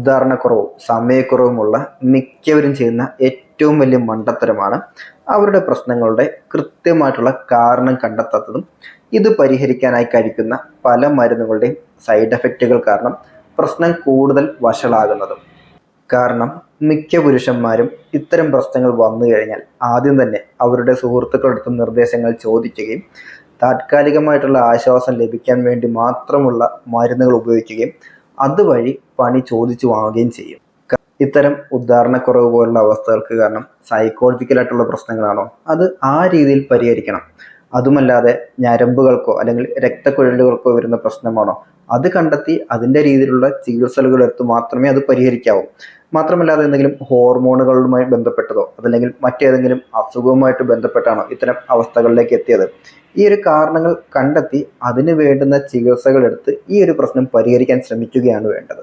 ഉദാഹരണക്കുറവും സമയക്കുറവുമുള്ള മിക്കവരും ചെയ്യുന്ന ഏറ്റവും വലിയ മണ്ടത്തരമാണ് അവരുടെ പ്രശ്നങ്ങളുടെ കൃത്യമായിട്ടുള്ള കാരണം കണ്ടെത്താത്തതും ഇത് പരിഹരിക്കാനായി കഴിക്കുന്ന പല മരുന്നുകളുടെയും സൈഡ് എഫക്റ്റുകൾ കാരണം പ്രശ്നം കൂടുതൽ വഷളാകുന്നതും. കാരണം മിക്ക പുരുഷന്മാരും ഇത്തരം പ്രശ്നങ്ങൾ വന്നു കഴിഞ്ഞാൽ ആദ്യം തന്നെ അവരുടെ സുഹൃത്തുക്കളടുത്ത് നിർദ്ദേശങ്ങൾ ചോദിക്കുകയും താൽക്കാലികമായിട്ടുള്ള ആശ്വാസം ലഭിക്കാൻ വേണ്ടി മാത്രമുള്ള മരുന്നുകൾ ഉപയോഗിക്കുകയും അതുവഴി പണി ചോദിച്ചു വാങ്ങുകയും ചെയ്യും. ഇത്തരം ഉദ്ധാരണക്കുറവ് പോലുള്ള അവസ്ഥകൾക്ക് കാരണം സൈക്കോളജിക്കലായിട്ടുള്ള പ്രശ്നങ്ങളാണോ? അത് ആ രീതിയിൽ പരിഹരിക്കണം. അതുമല്ലാതെ ഞരമ്പുകൾക്കോ അല്ലെങ്കിൽ രക്തക്കുഴലുകൾക്കോ വരുന്ന പ്രശ്നമാണോ? അത് കണ്ടെത്തി അതിന്റെ രീതിയിലുള്ള ചികിത്സകൾ എടുത്ത് മാത്രമേ അത് പരിഹരിക്കാവൂ. മാത്രമല്ലാതെ എന്തെങ്കിലും ഹോർമോണുകളുമായി ബന്ധപ്പെട്ടതോ അതല്ലെങ്കിൽ മറ്റേതെങ്കിലും അസുഖവുമായിട്ട് ബന്ധപ്പെട്ടാണോ ഇത്തരം അവസ്ഥകളിലേക്ക് എത്തിയത്? ഈ ഒരു കാരണങ്ങൾ കണ്ടെത്തി അതിന് വേണ്ടുന്ന ചികിത്സകൾ എടുത്ത് ഈ ഒരു പ്രശ്നം പരിഹരിക്കാൻ ശ്രമിക്കുകയാണ് വേണ്ടത്.